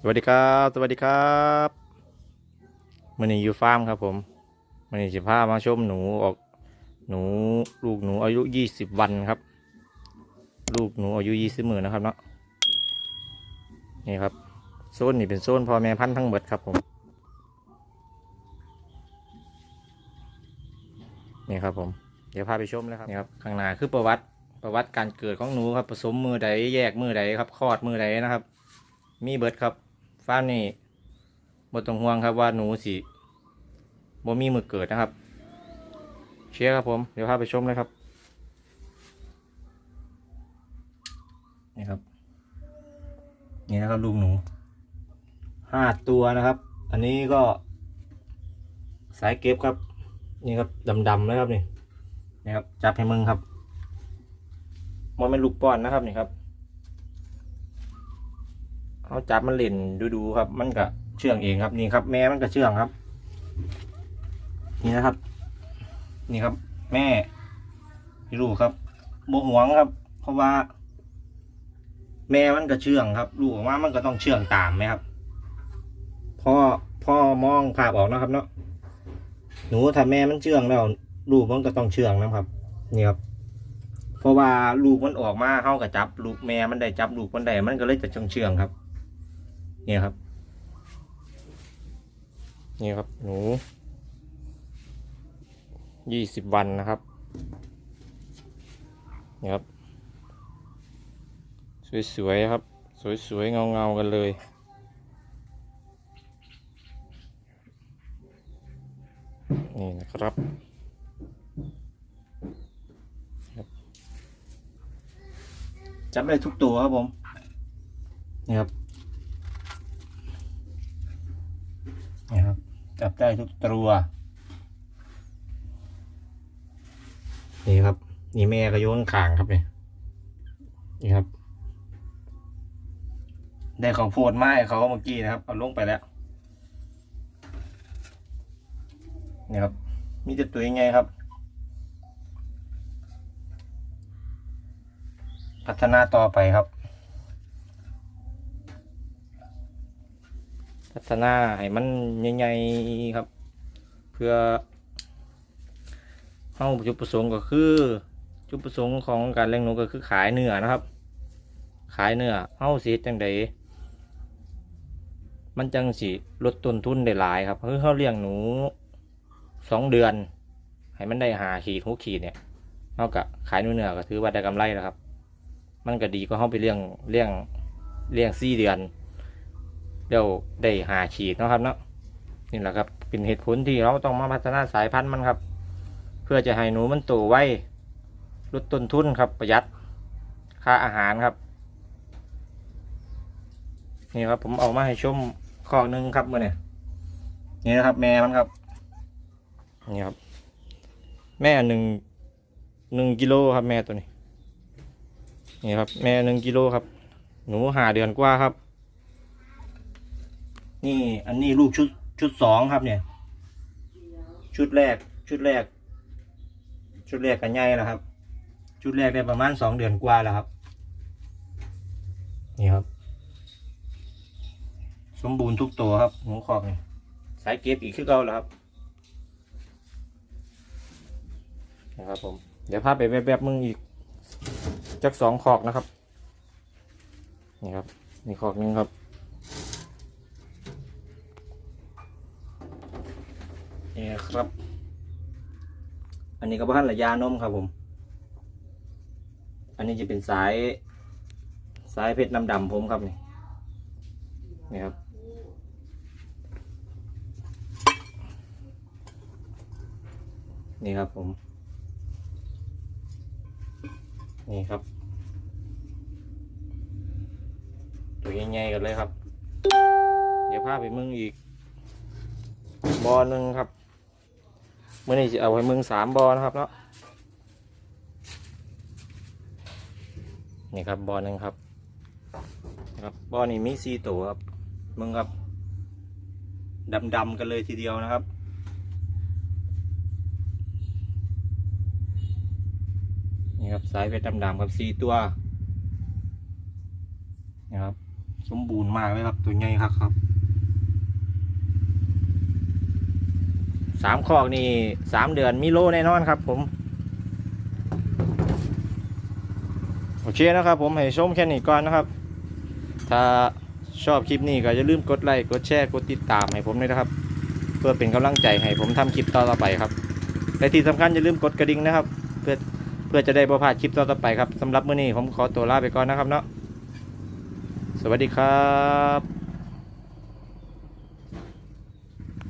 สวัสดีครับ สวัสดีครับมันนี้อยู่ฟาร์มครับผมมันนี้จะพามาชมหนูออกหนูลูกหนูอายุยี่สิบวันครับ ลูกหนูอายุยี่สิบหมื่นนะครับเนาะนี่ครับโซนนี่เป็นโซนพ่อแม่พันธุ์ทั้งหมดครับผมนี่ครับผมเดี๋ยวพาไปชมเลยครับนี่ครับข้างหน้าคือประวัติประวัติการเกิดของหนูครับผสมมือใดแยกมือใดครับคลอดมือใดนะครับ มีเบิดครับ ฟาร์มนี่บ่ต้องห่วงครับว่าหนูสิบ่มีมือเกิดนะครับ เชียร์ครับผม เดี๋ยวพาไปชมเลยครับ นี่ครับ นี่นะครับลูกหนูห้าตัวนะครับ อันนี้ก็สายเก็บครับ นี่ครับดำๆนะครับนี่ นี่ครับจับให้มึงครับมันเป็นลูกป้อนนะครับนี่ครับ เขาจับมันเล่นดูๆครับ มันก็เชื่องเองครับนี่ครับ แม่มันก็เชื่องครับ นี่นะครับ นี่ครับ แม่ลูกครับโมหวงครับ เพราะว่า แม่มันก็เชื่องครับลูกออกมามันก็ต้องเชื่องตามไหมครับพ่อพ่อมองภาพออกนะครับ เนาะหนูถ้าแม่มันเชื่องแล้วลูกมันก็ต้องเชื่องนะครับนี่ครับเพราะว่าลูกมันออกมาเข้ากับจับ ลูกแม่มันได้จับลูกมันได้มันก็เลยจะเชื่องเชื่องครับ เนี่ยครับ นี่ครับหนูยี่สิบวันนะครับนี่ครับ สวยๆครับ สวยๆเงาๆกันเลยนี่นะครับครับจับได้ทุกตัวครับผมนี่ครับ นี่ครับ จับได้ทุกตัว นี่ครับ นี่แม่ก็โยนขางครับนี่นี่ครับ ได้ของโพดไม้เขาเมื่อกี้นะครับ เอาลงไปแล้ว นี่ครับ มีแต่ตัวยังไงครับ พัฒนาต่อไปครับ พัฒนาให้มันใหญ่ๆครับ เพื่อเฮาจุดประสงค์ก็คือจุดประสงค์ของการเลี้ยงหนูก็คือขายเนื้อนะครับ ขายเนื้อเฮาสิเฮ็ดจังใดมันจังสิลดต้นทุนได้หลายครับคือเฮาเลี้ยงหนูสองเดือน ให้มันได้หาขีดหกขีดเนี่ยเฮาก็ขายเนื้อก็ถือว่าได้กำไรแล้วครับ มันก็ดีกว่าเฮาไปเลี้ยงเลี้ยงเลี้ยงสี่เดือน เดี๋ยวได้หาขีดนะครับเนาะนี่แหละครับเป็นเหตุผลที่เราต้องมาพัฒนาสายพันธุ์มันครับ เพื่อจะให้หนูมันโตไวลดต้นทุนครับประหยัดค่าอาหารครับ นี่ครับผมเอามาให้ชมข้อหนึ่งครับเมื่อเนี่ยนี่นะครับ แม่มันครับนี่ครับ แม่หนึ่งหนึ่งกิโลครับแม่ตัวนี้นี่ครับ แม่หนึ่งกิโลครับ หนูหาเดือนกว่าครับ นี่อันนี้ลูกชุดชุดสองครับเนี่ย ชุดแรก ชุดแรก ชุดแรกกันใหญ่แล้วครับ ชุดแรกได้ประมาณสองเดือนกว่าแล้วครับ นี่ครับ สมบูรณ์ทุกตัวครับหมูขอกนี่สายเก็บอีกคือเก่าแล้วครับนะครับผมเดี๋ยวพาไปแวบๆมึงอีกจักสองขอกนะครับ นี่ครับนี่ขอกนึงครับ นี่ครับ อันนี้ก็บ้านระยานมครับผม อันนี้จะเป็นสาย สายเพชรน้ำดำผมครับนี่นี่ครับนี่ครับผม นี่ครับ ตัวใหญ่ๆกันเลยครับ เดี๋ยวพาไปมึงอีก บอหนึ่งครับ มื่อนี้จะเอาไปมึงสามบอนะครับเนาะนี่ครับบอหนึ่งครับครับบอนี่มีสี่ตัวครับมึงครับดำๆกันเลยทีเดียวนะครับ นี่ครับสายเพชรดำๆครับสี่ตัวนะครับ สมบูรณ์มากเลยครับตัวใหญ่ครับครับ สามคอกนี่สามเดือนมีโลแน่นอนครับผมโอเคนะครับผมให้ชมแค่นี้ก่อนนะครับ ถ้าชอบคลิปนี้ก็อย่าลืมกดไลค์กดแชร์กดติดตามให้ผมด้วยนะครับ เพื่อเป็นกำลังใจให้ผมทำคลิปต่อไปครับและที่สำคัญอย่าลืมกดกระดิ่งนะครับ เพื่อเพื่อจะได้ประพลาดคลิปต่อไปครับสำหรับมื้อนี้ผมขอตัวลาไปก่อนนะครับเนาะสวัสดีครับ